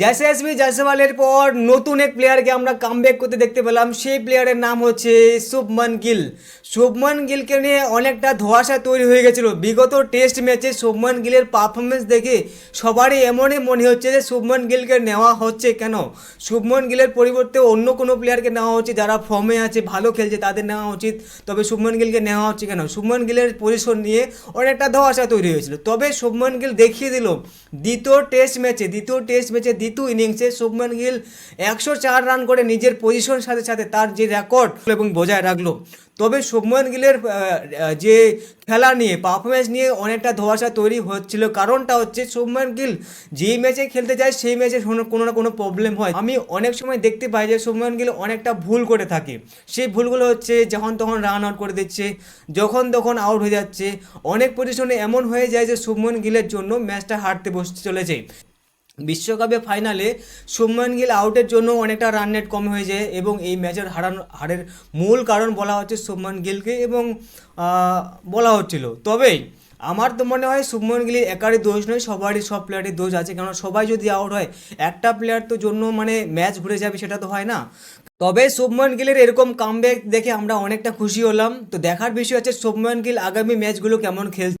জয়সেসবি জয়সওয়ালের পর নতুন এক প্লেয়ারকে আমরা কামব্যাক করতে দেখতে পেলাম। সেই প্লেয়ারের নাম হচ্ছে শুভমন গিল। শুভমন গিলকে নিয়ে অনেকটা ধোঁয়াশা তৈরি হয়ে গেছিল। বিগত টেস্ট ম্যাচে শুভমন গিলের পারফরমেন্স দেখে সবারই এমনই মনে হচ্ছে যে শুভমন গিলকে নেওয়া হচ্ছে কেন? শুভমন গিলের পরিবর্তে অন্য কোনো প্লেয়ারকে নেওয়া হচ্ছে যারা ফর্মে আছে, ভালো খেলছে, তাদের নেওয়া উচিত। তবে শুভমন গিলকে নেওয়া হচ্ছে কেন? শুভমন গিলের পজিশন নিয়ে অনেকটা ধোঁয়াশা তৈরি হয়েছিল। তবে শুভমন গিল দেখিয়ে দিল, দ্বিতীয় টেস্ট ম্যাচে দ্বিতীয় টেস্ট ম্যাচে দ্বিতীয় ইনিংসে শুভমন গিল একশো চার রান করে নিজের পজিশন সাথে সাথে তার যে রেকর্ড এবং বজায় রাখল। তবে শুভমন গিলের যে খেলা নিয়ে পারফরমেন্স নিয়ে অনেকটা ধোঁয়াশা তৈরি হচ্ছিল। কারণটা হচ্ছে শুভমন গিল যেই ম্যাচে খেলতে যায়, সেই ম্যাচে কোনো না কোনো প্রবলেম হয়। আমি অনেক সময় দেখতে পাই যে শুভমন গিল অনেকটা ভুল করে থাকে। সেই ভুলগুলো হচ্ছে যখন তখন রান আউট করে দিচ্ছে, যখন তখন আউট হয়ে যাচ্ছে। অনেক পজিশনে এমন হয়ে যায় যে শুভমন গিলের জন্য ম্যাচটা হারতে বসতে চলেছে। বিশ্বকাপে ফাইনালে শুভমন গিল আউটের জন্য অনেকটা রান নেট কম হয়ে যায় এবং এই ম্যাচের হারানো, হারের মূল কারণ বলা হচ্ছে শুভমন গিলকে এবং বলা হচ্ছিল। তবে আমার তো মনে হয় শুভমন গিলের একারই দোষ নয়, সবারই সব প্লেয়ারের দোষ আছে। কারণ সবাই যদি আউট হয়, একটা প্লেয়ার তো জন্য মানে ম্যাচ ঘুরে যাবে সেটা তো হয় না। তবে শুভমন গিলের এরকম কামব্যাক দেখে আমরা অনেকটা খুশি হলাম। তো দেখার বিষয় হচ্ছে শুভমন গিল আগামী ম্যাচগুলো কেমন খেল